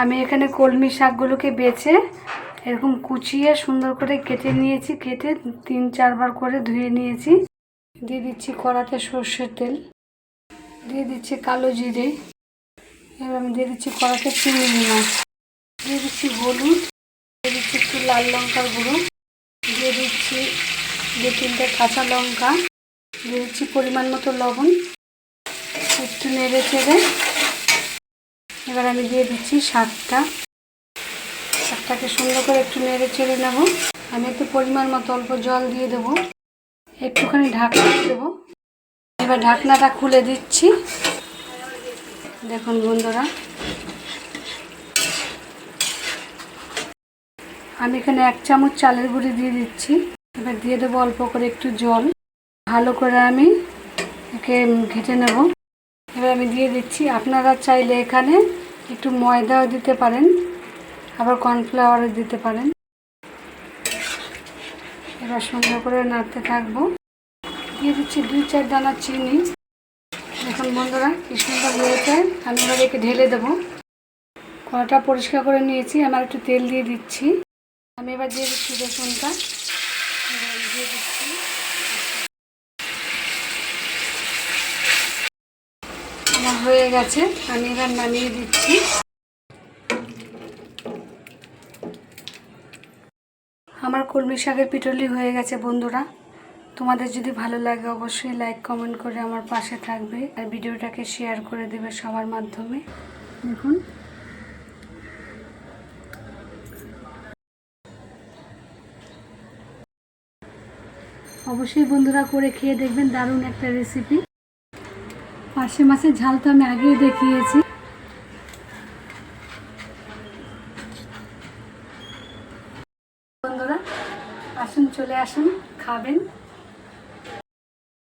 আমি এখানে কলমি শাকগুলোকে বেছে এরকম কুচিয়ে সুন্দর করে কেটে নিয়েছি, কেটে তিন চারবার করে ধুয়ে নিয়েছি। দিয়ে দিচ্ছি কড়াতে সর্ষের তেল, দিয়ে দিচ্ছি কালো জিরে, এবার আমি দিয়ে দিচ্ছি কড়াতে চিংড়ি মাছ দিয়ে দিচ্ছি হলুদ, দিয়ে দিচ্ছি একটু লাল লঙ্কার গুঁড়ো, দিয়ে দিচ্ছি দু তিনটে কাঁচা লঙ্কা, দিয়ে দিচ্ছি পরিমাণ মতো লবণ, একটু নেড়ে চেড়ে এবার আমি দিয়ে দিচ্ছি শাকটা। শাকটাকে সুন্দর করে একটু নেড়ে চেড়ে নেব। আমি একটু পরিমাণ মতো অল্প জল দিয়ে দেবো। একটুখানি ঢাকনা দেবো। এবার ঢাকনাটা খুলে দিচ্ছি। দেখুন বন্ধুরা। আমি এখানে এক চামচ চালের গুঁড়ি দিয়ে দিচ্ছি। এবার দিয়ে দেবো অল্প করে একটু জল। ভালো করে আমি একে ঘেটে নেব। এবার আমি দিয়ে দিচ্ছি। আপনারা চাইলে এখানে একটু ময়দাও দিতে পারেন, আবার কর্নফ্লাওয়ারও দিতে পারেন। এবার সুন্দর করে নাড়তে থাকব। দিয়ে দিচ্ছি দুই চার দানা চিনি। এখন বন্ধুরা, কি সুন্দর হয়েছে। আমি এবার একে ঢেলে দেবো। কড়াটা পরিষ্কার করে নিয়েছি, আমার একটু তেল দিয়ে দিচ্ছি। আমি এবার দিয়ে দিচ্ছি রসুনটা। দিয়ে দিচ্ছি আমার হয়ে গেছে। আমি এবার নামিয়ে দিচ্ছি। আমার কলমি শাকের পিটলি হয়ে গেছে বন্ধুরা। তোমাদের যদি ভালো লাগে অবশ্যই লাইক কমেন্ট করে আমার পাশে থাকবে। আর ভিডিওটাকে শেয়ার করে দেবে সবার মাধ্যমে। দেখুন। অবশ্যই বন্ধুরা করে খেয়ে দেখবেন দারুণ একটা রেসিপি পাশে মাসে ঝাল তো আমি আগেই দেখিয়েছি। বন্ধুরা আসুন চলে আসুন খাবেন।